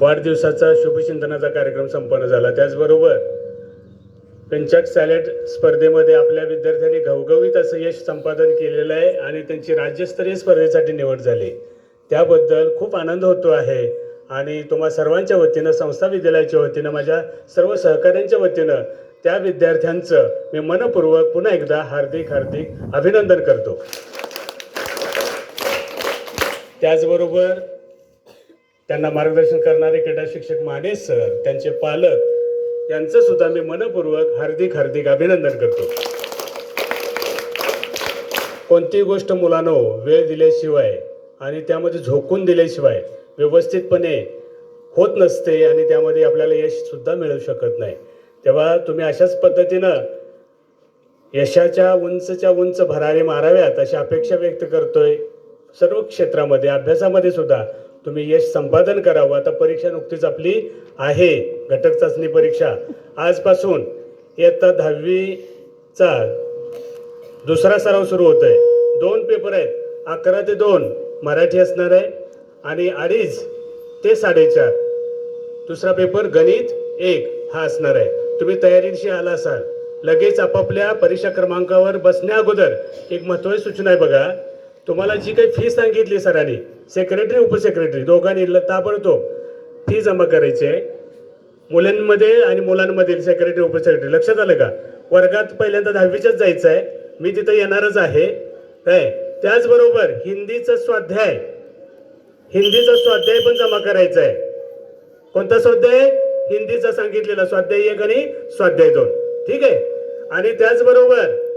वाढदिवसाचा शुभचिंतनाचा कार्यक्रम संपन्न झाला. त्याचबरोबर पंचक सॅलेट स्पर्धेमध्ये आपल्या विद्यार्थ्यांनी घवघवीत असं यश संपादन केलेलं आहे आणि त्यांची राज्यस्तरीय स्पर्धेसाठी निवड झाली. त्याबद्दल खूप आनंद होतो आहे आणि तुम्हा सर्वांच्या वतीनं संस्था विद्यालयाच्या वतीनं माझ्या सर्व सहकाऱ्यांच्या वतीनं त्या विद्यार्थ्यांचं मी मनपूर्वक पुन्हा एकदा हार्दिक हार्दिक अभिनंदन करतो. त्याचबरोबर त्यांना मार्गदर्शन करणारे क्रीडा शिक्षक माने सर त्यांचे पालक यांचं सुद्धा मी मनपूर्वक हार्दिक हार्दिक अभिनंदन करतो. कोणतीही गोष्ट मुलांनो वेळ दिल्याशिवाय आणि त्यामध्ये झोकून दिल्याशिवाय व्यवस्थितपणे होत नसते आणि त्यामध्ये आपल्याला यशसुद्धा मिळू शकत नाही. तेव्हा तुम्ही अशाच पद्धतीनं यशाच्या उंचच्या उंच भरारी माराव्यात अशी अपेक्षा व्यक्त करतोय. सर्व क्षेत्रामध्ये अभ्यासामध्ये सुद्धा तुम्ही यश संपादन करावं. आता परीक्षा नुकतीच आपली आहे. घटक चाचणी परीक्षा. आजपासून इयत्ता दहावीचा दुसरा सराव सुरू होत आहे दोन पेपर आहेत. अकरा ते दोन मराठी असणार आहे आणि अडीच ते साडेचार. दुसरा पेपर गणित एक हा असणार आहे. तुम्ही तयारीशी आला असाल. लगेच आपापल्या परीक्षा क्रमांकावर बसण्या अगोदर एक महत्त्वाची सूचना आहे बघा. तुम्हाला जी काही फी सांगितली सरांनी सेक्रेटरी उपसेक्रेटरी दोघांनी ताबडतोब फी जमा करायची आहे. मुलांमध्ये आणि मुलांमधील सेक्रेटरी उपसेक्रेटरी लक्षात आलं का? वर्गात पहिल्यांदा दहावीच्याच जायचं आहे. मी तिथं येणारच आहे. काय? त्याचबरोबर हिंदीचा स्वाध्याय हिंदीचा स्वाध्याय पण जमा करायचा आहे. कोणता स्वाध्याय? हिंदीचा सांगितलेला स्वाध्याय एक आणि स्वाध्याय दोन. ठीक आहे? आणि त्याचबरोबर